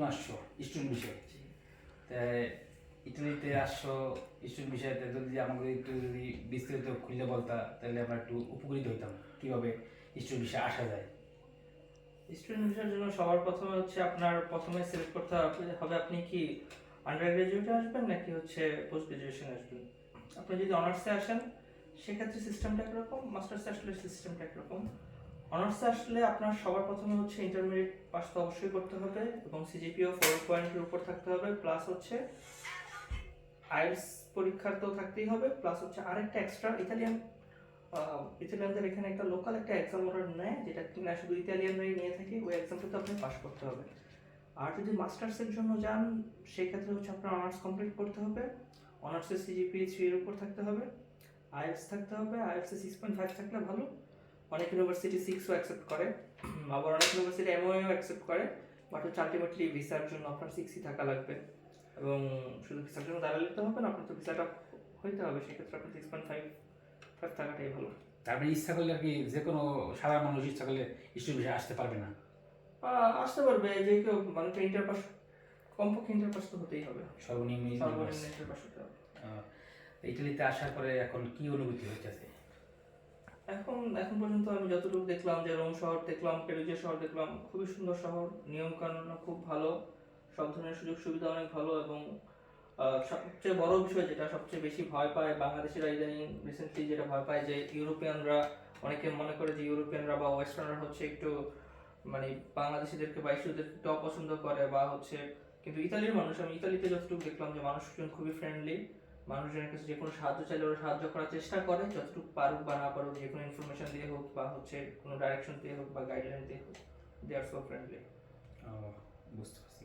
নতুন আসছো বিষয়ে? ইটালিতে আসছো বিষয়তে যদি আমাকে একটু যদি বিস্তারিত খুলে বলতা, তাহলে আমরা একটু উপকৃত কীভাবে আসা যায়? স্টুডেন্ট ভিসার জন্য সবার প্রথমে হচ্ছে আপনার প্রথমে সিলেক্ট করতে হবে আপনি কি আন্ডার গ্রাজুয়েটে আসবেন নাকি হচ্ছে পোস্ট গ্রাজুয়েশন আসবেন? আপনি যদি অনার্সে আসেন, সেক্ষেত্রে সিস্টেমটা একরকম মাস্টার্সে আসলে সিস্টেমটা একরকম অনার্সে আসলে আপনার সবার প্রথমে হচ্ছে ইন্টারমিডিয়েট পাস তো অবশ্যই করতে হবে এবং সিজিপিও ফোর পয়েন্টের উপর থাকতে হবে প্লাস হচ্ছে আইএলস পরীক্ষার তো থাকতেই হবে প্লাস হচ্ছে আরেকটা এক্সট্রা ইতালিয়ান ইতালিয়ানদের এখানে একটা লোকাল একটা এক্সাম ওরা নেয়, যেটা কিনা শুধু ইতালিয়ানরাই নিয়ে থাকে, ওই এক্সামটাতে আপনি পাস করতে হবে। আর যদি মাস্টার্সের জন্য যান, সেক্ষেত্রে হচ্ছে আপনার অনার্স কমপ্লিট করতে হবে অনার্সের সিজিপি থ্রি এর উপর থাকতে হবে আইএলস থাকতে হবে আইএলসে সিক্স পয়েন্ট ফাইভ থাকলে ভালো। অনেক ইউনিভার্সিটি সিক্সও অ্যাকসেপ্ট করে আবার অনেক ইউনিভার্সিটি এমওএও অ্যাকসেপ্ট করে বাট হচ্ছে আলটিমেটলি ভিসার জন্য আপনার সিক্সই থাকা লাগবে। এবং শুধু ভিসার জন্য দাঁড়ালে তো হবে না আপনার তো ভিসাটা হইতে হবে সেক্ষেত্রে আপনার সিক্স পয়েন্ট ফাইভ ফাইভ থাকাটাই ভালো। তারপরে ইচ্ছা করলে আর কি যে কোনো সাধারণ মানুষ ইচ্ছা করলে স্টুডেন্ট বিষয়ে আসতে পারবে না। আসতে পারবে যে কেউ মানে ইন্টার পাস কমপক্ষে ইন্টার পাস তো হতেই হবে। সর্বনিম্ন সর্বনিম্ন ইন্টার পাস হতে হবে। ইটালিতে আসার পরে এখন কি অনুভূতি হচ্ছে এখন এখন পর্যন্ত আমি যতটুকু দেখলাম যে রোম শহর দেখলাম, পেরুজিয়া শহর দেখলাম, খুবই সুন্দর শহর নিয়ম কানুন খুব ভালো, সব ধরনের সুযোগ সুবিধা অনেক ভালো এবং সবচেয়ে বড় বিষয় যেটা সবচেয়ে বেশি ভয় পায় বাংলাদেশের ইদানিং রিসেন্টলি যেটা ভয় পায় যে ইউরোপিয়ানরা, অনেকে মনে করে যে ইউরোপিয়ানরা বা ওয়েস্টার্নরা হচ্ছে একটু মানে বাংলাদেশিদেরকে বা ইস্যুদেরকে একটু অপছন্দ করে বা হচ্ছে, কিন্তু ইতালির মানুষ, আমি ইতালিতে যতটুকু দেখলাম যে মানুষজন খুবই ফ্রেন্ডলি মানুষজনের কাছে যে কোনো সাহায্য চাইলে ওরা সাহায্য করার চেষ্টা করে, যতটুকু পারুক বা না পারুক, যে কোনো ইনফরমেশন দিয়ে হোক বা হচ্ছে কোনো ডাইরেকশন দিয়ে হোক বা গাইডলাইন দিয়ে হোক দে আর সো ফ্রেন্ডলি বুঝতে পারছি।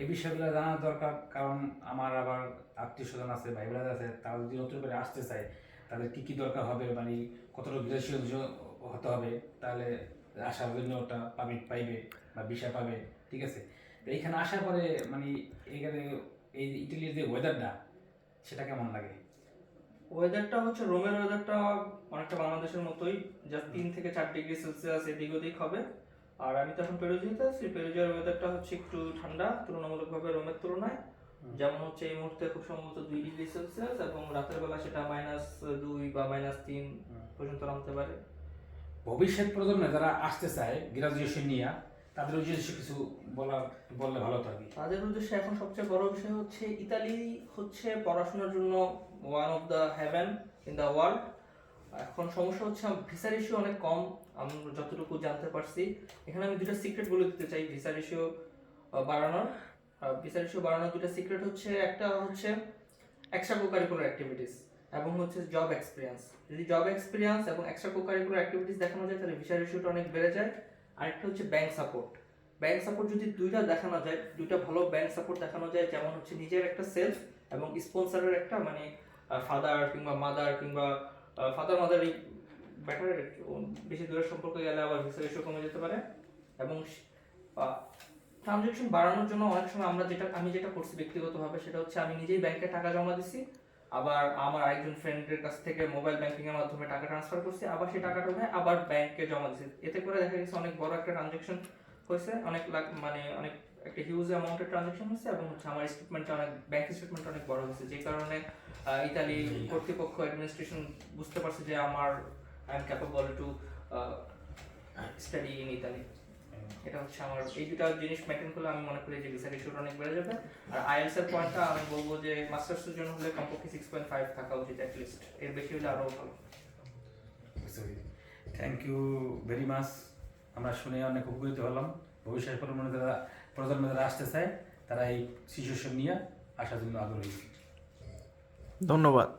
এই বিষয়গুলো জানা দরকার, কারণ আমার আবার আত্মীয় স্বজন আছে, ভাই বোনেরা আছে, তারা যদি নতুন করে আসতে চায়, তাদের কি কি দরকার হবে মানে কতটা বিদেশি হতে হবে, তাহলে আসার জন্য ওটা পারমিট পাইবে বা ভিসা পাবে, ঠিক আছে? তো এইখানে আসার পরে মানে এখানে এই ইটালির যে ওয়েদারটা সেটা কেমন লাগে? ওয়েদারটা হচ্ছে রোমের ওয়েদারটা অনেকটা বাংলাদেশের মতোই যা তিন থেকে চার ডিগ্রি সেলসিয়াস এদিক ওদিক হবে। আর আমি তো এখন পেরোজিতে আছি পেরোজিয়ার ওয়েদারটা হচ্ছে একটু ঠান্ডা তুলনামূলকভাবে রোমের তুলনায়। যেমন হচ্ছে এই মুহূর্তে খুব সম্ভবত দুই ডিগ্রি সেলসিয়াস এবং রাতের বেলা সেটা মাইনাস দুই বা মাইনাস তিন পর্যন্ত নামতে পারে। ভবিষ্যৎ প্রজন্মে যারা আসতে চায় গ্রাজুয়েশন নিয়ে তাদের উদ্দেশ্যে কিছু বলা বললে ভালো কি তাদের উদ্দেশ্যে এখন সবচেয়ে বড় বিষয় হচ্ছে, ইতালি হচ্ছে পড়াশোনার জন্য one of the haven in the world এখন সমস্যা হচ্ছে ভিসার ইস্যু অনেক কম, আমি যতটুকু জানতে পারছি। এখানে আমি দুটো সিক্রেট বলে দিতে চাই ভিসার ইস্যু বাড়ানোর। ভিসার ইস্যু বাড়ানোর দুটো সিক্রেট হচ্ছে, একটা হচ্ছে এক্সট্রা কোকারিকুলার অ্যাক্টিভিটিস এবং হচ্ছে জব এক্সপিরিয়েন্স যদি জব এক্সপিরিয়েন্স এবং এক্সট্রা কোকারিকুলার অ্যাক্টিভিটিস দেখানো যায়, তাহলে ভিসার ইস্যুটা অনেক বেড়ে যায়। আরেকটা হচ্ছে ব্যাংক সাপোর্ট ব্যাংক সাপোর্ট যদি দুইটা দেখানো যায়, দুইটা ভালো ব্যাংক সাপোর্ট দেখানো যায়, যেমন হচ্ছে নিজের একটা সেলফ এবং স্পন্সরের একটা মানে ফাদার কিংবা মাদার কিংবা ফাদার মাদার এই ব্যাটার বেশি দূরের সম্পর্কে গেলে আবার ভিসা ইস্যু কমে যেতে পারে। এবং ট্রানজেকশন বাড়ানোর জন্য অনেক সময় আমরা যেটা, আমি যেটা করছি ব্যক্তিগতভাবে সেটা হচ্ছে আমি নিজেই ব্যাংকে টাকা জমা দিছি আবার আমার আরেকজন ফ্রেন্ডের কাছ থেকে মোবাইল ব্যাংকিং এর মাধ্যমে টাকা ট্রান্সফার করছি, আবার সেই টাকাটা উঠে আবার ব্যাংকে জমা দিছি। এতে করে দেখা গেছে অনেক বড় একটা ট্রানজেকশন হয়েছে, অনেক লাখ মানে অনেক একটা হিউজ অ্যামাউন্টের ট্রানজেকশন হয়েছে এবং হচ্ছে আমার স্টেটমেন্টটা অনেক ব্যাংক স্টেটমেন্ট অনেক বড় হয়েছে। যে কারণে ইতালি কর্তৃপক্ষ অ্যাডমিনিস্ট্রেশন বুঝতে পারছে যে আমার I am capable to study in Italy এটা হচ্ছে আমার এই দুটা জিনিস মেনটেন করলে আমি মনে করি যে ভিসার ইস্যুটা অনেক বেড়ে যাবে। আর আইএলস এর পয়েন্টটা আমি বলব যে মাস্টার্সের জন্য হলে কমপক্ষে সিক্স পয়েন্ট ফাইভ থাকা উচিত অ্যাটলিস্ট এর বেশি হলে আরও ভালো। থ্যাংক ইউ ভেরি মাচ আমরা শুনে অনেক উপকৃত হলাম। ভবিষ্যৎ প্রজন্মে যারা প্রজন্মে যারা আসতে চায় তারা এই সিচুয়েশন নিয়ে আসার জন্য আগ্রহী। ধন্যবাদ।